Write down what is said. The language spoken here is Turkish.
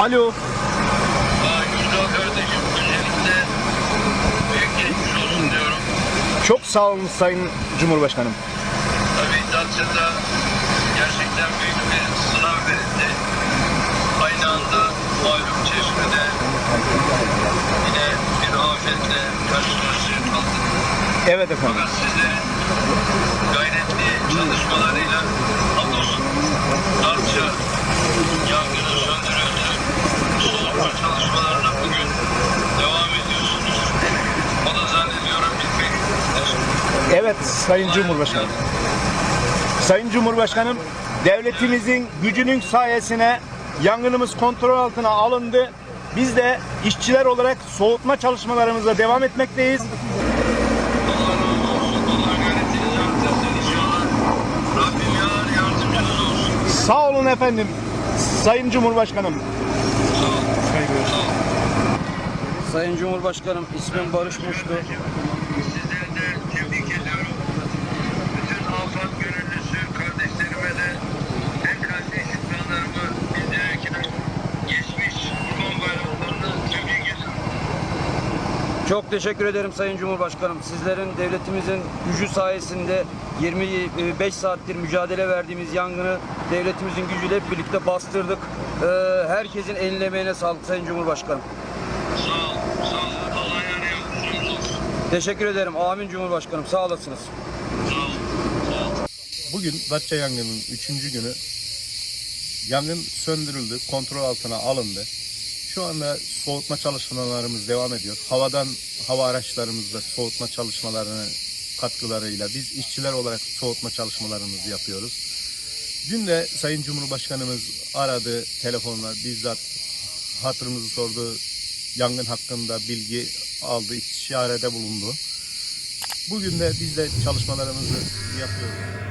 Alo. Güzel kardeşim öncelikle büyük geçmiş olsun diyorum. Çok sağ olun Sayın Cumhurbaşkanım. Tabii Datça'da gerçekten büyük bir sınav verildi. Aynı anda malum çeşmede yine bir afetle karşı karşıya kaldık. Evet efendim. Fakat sizlerin gayretli çalışmalarıyla hamdolsun Datça yangını söndürüldü. Soğutma çalışmalarına bugün devam ediyorsunuz. O da zannediyorum bitmektedir. Evet Sayın Cumhurbaşkanım. Sayın Cumhurbaşkanım devletimizin gücünün sayesine yangınımız kontrol altına alındı. Biz de işçiler olarak soğutma çalışmalarımıza devam etmekteyiz. Sağ olun efendim. Sayın Cumhurbaşkanım. Sayın Cumhurbaşkanım ismim Barış Muşlu. De tebrik ediyorum. Bütün afat gönüllüsü kardeşlerime de en kalbi şükranlarımı bildirirken geçmiş Kurban Bayramlarını tebrik ediyorum. Çok teşekkür ederim Sayın Cumhurbaşkanım. Sizlerin devletimizin gücü sayesinde 25 saattir mücadele verdiğimiz yangını devletimizin gücüyle hep birlikte bastırdık. Ee, herkesin eline emeğine sağlık Sayın Cumhurbaşkanım. Sağ ol. Teşekkür ederim. Amin Cumhurbaşkanım. Sağ olasınız. Bugün Datça yangının 3. günü yangın söndürüldü, kontrol altına alındı. Şu anda soğutma çalışmalarımız devam ediyor. Havadan hava araçlarımızla soğutma çalışmalarını katkılarıyla biz işçiler olarak soğutma çalışmalarımızı yapıyoruz. Dün de Sayın Cumhurbaşkanımız aradı telefonla bizzat hatırımızı sordu. Yangın hakkında bilgi aldı, istişarede bulundu. Bugün de biz de çalışmalarımızı yapıyoruz.